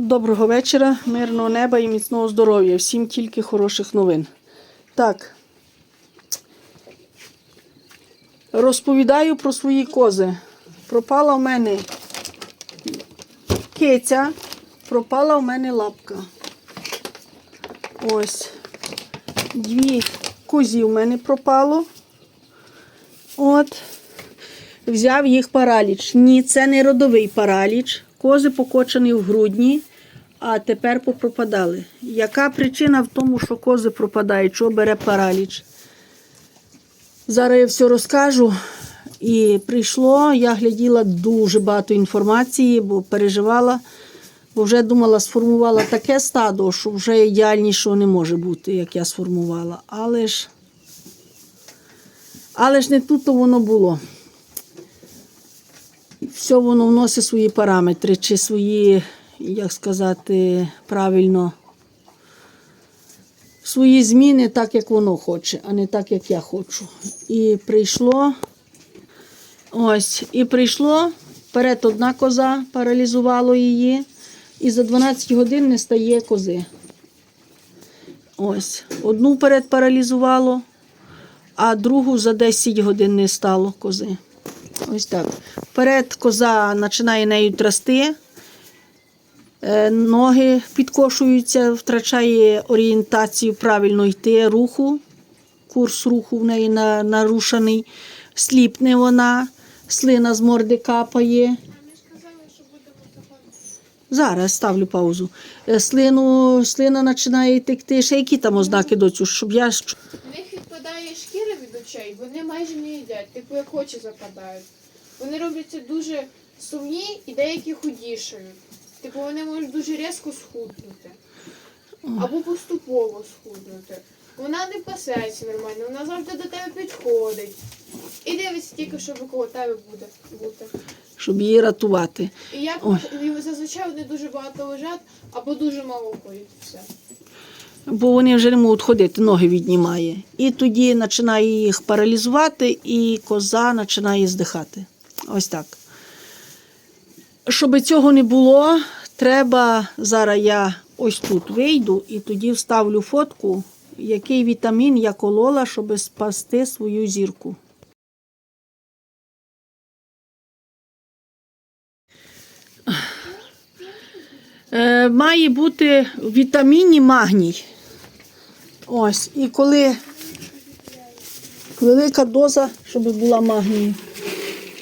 Доброго вечора, мирного неба і міцного здоров'я. Всім тільки хороших новин. Так. Розповідаю про свої кози. Пропала в мене киця, пропала в мене лапка. Ось. Дві козі в мене пропало. От. Взяв їх параліч. Ні, це не родовий параліч. Кози покочені в грудні, а тепер попропадали. Яка причина в тому, що кози пропадають, що бере параліч? Зараз я все розкажу. І прийшло, я гляділа дуже багато інформації, бо переживала, бо вже думала, сформувала таке стадо, що вже ідеальнішого не може бути, як я сформувала. Але ж, але ж не тут то воно було все воно вносить свої параметри, чи свої, як сказати, правильно, свої зміни так, як воно хоче, а не так, як я хочу. І прийшло, ось, і прийшло, перед одна коза паралізувало її, і за 12 годин не стає кози. Ось, одну перед паралізувало, а другу за 10 годин не стало кози. Ось так. Вперед коза починає нею трясти, е, ноги підкошуються, втрачає орієнтацію правильно йти, руху. Курс руху в неї на- нарушений, сліпне вона, слина з морди капає. Зараз ставлю паузу. Е, Слину, слина починає текти. Ще які там ознаки доцю, щоб я В них відпадає шкіра від очей, вони майже не їдять, типу як очі западають. Вони робляться дуже сумні і деякі худішають. Типу вони можуть дуже різко схуднути. Або поступово схуднути. Вона не пасеться нормально, вона завжди до тебе підходить. І дивиться тільки, щоб коло тебе буде бути. щоб її рятувати. І як Ой. і зазвичай вони дуже багато лежать або дуже мало ходять. Все. бо вони вже не можуть ходити, ноги віднімає. І тоді починає їх паралізувати, і коза починає здихати. Ось так. Щоб цього не було, треба зараз я ось тут вийду і тоді вставлю фотку, який вітамін я колола, щоб спасти свою зірку. Е, має бути в вітаміні магній. Ось. І коли велика доза, щоб була магнію.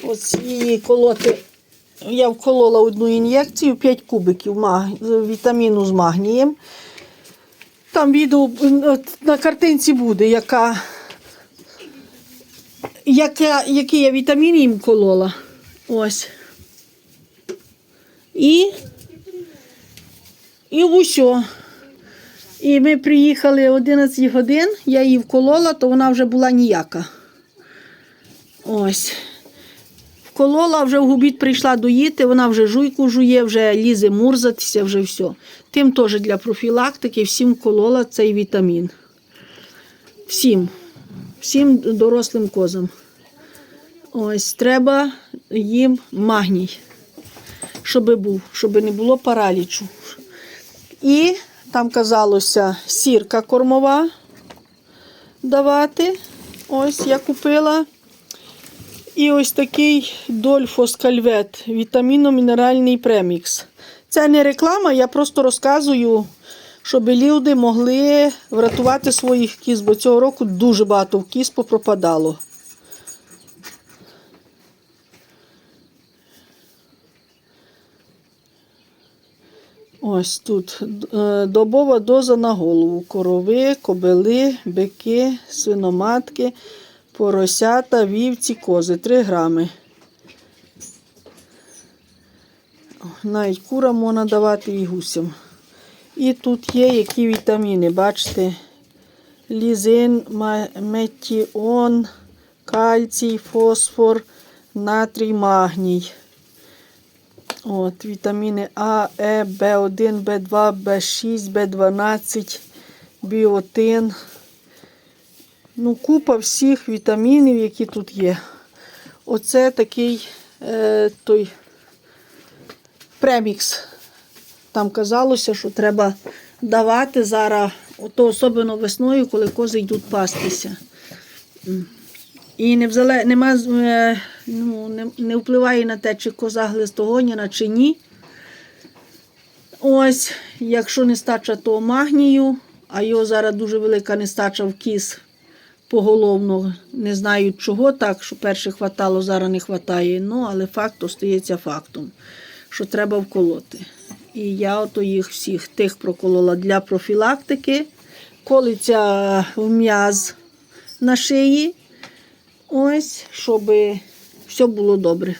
Ось її колоти. Я вколола одну ін'єкцію, 5 кубиків вітаміну з магнієм. Там відео е, на картинці буде, яка, яка, який я вітамін їм колола. Ось. І і усьо. І ми приїхали 11 годин, я її вколола, то вона вже була ніяка. Ось. Вколола, вже в губіт прийшла доїти, вона вже жуйку жує, вже лізе мурзатися, вже все. Тим теж для профілактики всім вколола цей вітамін. Всім. Всім дорослим козам. Ось, треба їм магній, щоб був, щоб не було паралічу. І там казалося сірка кормова давати. Ось я купила. І ось такий дольфоскальвет, вітаміно-мінеральний премікс. Це не реклама, я просто розказую, щоб люди могли врятувати своїх кіз, бо цього року дуже багато кіз попропадало. Ось тут е, добова доза на голову. Корови, кобили, бики, свиноматки, поросята, вівці, кози 3 грами. Навіть курам можна давати і гусям. І тут є які вітаміни, бачите, лізин, метіон, кальцій, фосфор, натрій, магній. От, вітаміни А, Е, В1, В2, В6, В12, біотин. Ну, купа всіх вітамінів, які тут є. Оце такий е, той премікс Там казалося, що треба давати зараз, ото особливо весною, коли кози йдуть пастися. І не, взале, нема, е, ну, не, не впливає на те, чи коза глистогоняна, чи ні. Ось, якщо нестача, то магнію, а його зараз дуже велика нестача в кіз поголовно. Не знаю чого так, що перше хватало, зараз не хватає. Ну, але факт остається фактом, що треба вколоти. І я ото їх всіх тих проколола для профілактики. Колиться в м'яз на шиї. Ось, щоб все було добре.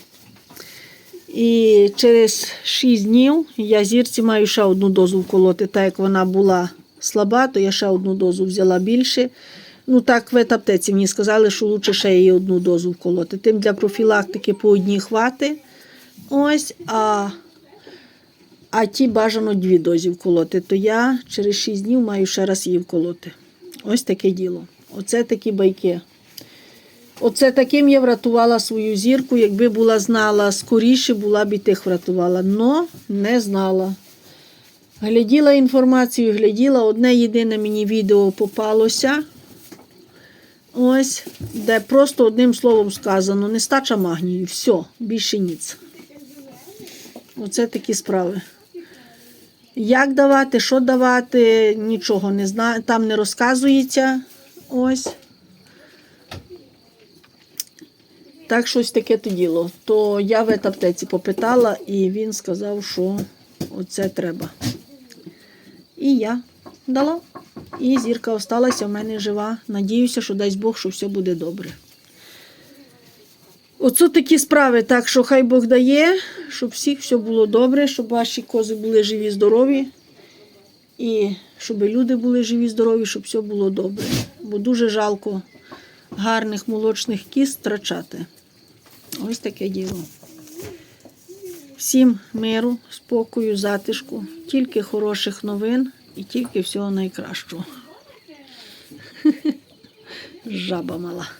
І через 6 днів я зірці маю ще одну дозу вколоти. Так як вона була слаба, то я ще одну дозу взяла більше. Ну так, в етаптеці мені сказали, що краще ще її одну дозу вколоти. Тим для профілактики по одній хвати. Ось, а, а ті бажано дві дозі вколоти. То я через 6 днів маю ще раз її вколоти. Ось таке діло. Оце такі байки. Оце таким я врятувала свою зірку. Якби була знала скоріше, була б і тих врятувала. Но не знала. Гляділа інформацію, гляділа. Одне єдине мені відео попалося. Ось, де просто одним словом сказано, нестача магнію. Все, більше ніц. Оце такі справи. Як давати, що давати, нічого не знаю. Там не розказується. Ось. Так, щось таке то діло. То я в етаптеці попитала, і він сказав, що оце треба. І я дала. І зірка осталася в мене жива. Надіюся, що дасть Бог, що все буде добре. Оце такі справи, так що хай Бог дає, щоб всіх все було добре, щоб ваші кози були живі, здорові. І щоб люди були живі, здорові, щоб все було добре. Бо дуже жалко гарних молочних кіз втрачати. Ось таке діло. Всім миру, спокою, затишку, тільки хороших новин і тільки всього найкращого. Жаба мала.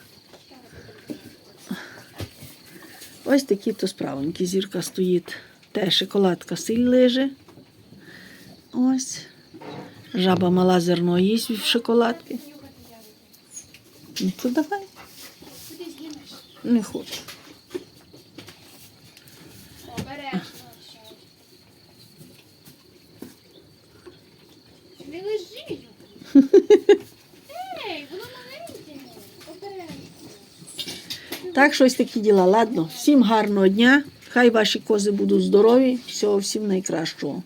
Ось такі то справоньки. Зірка стоїть. Те шоколадка силь лежить. Ось. Жаба мала зерно їсть в шоколадки. Ну, то давай. Не хочу. Так, щось такі діла. Ладно, всім гарного дня. Хай ваші кози будуть здорові. Всього всім найкращого.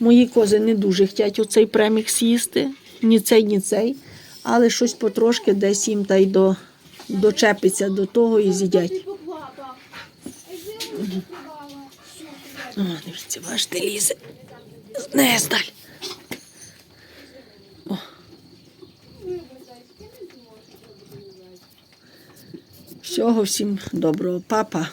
Мої кози не дуже хочуть оцей премікс їсти. Ні цей, ні цей. Але щось потрошки десь їм та й до, дочепиться до того і з'їдять. О, дивіться, бачите, лізе. Не здаль. О. Всього всім доброго, папа.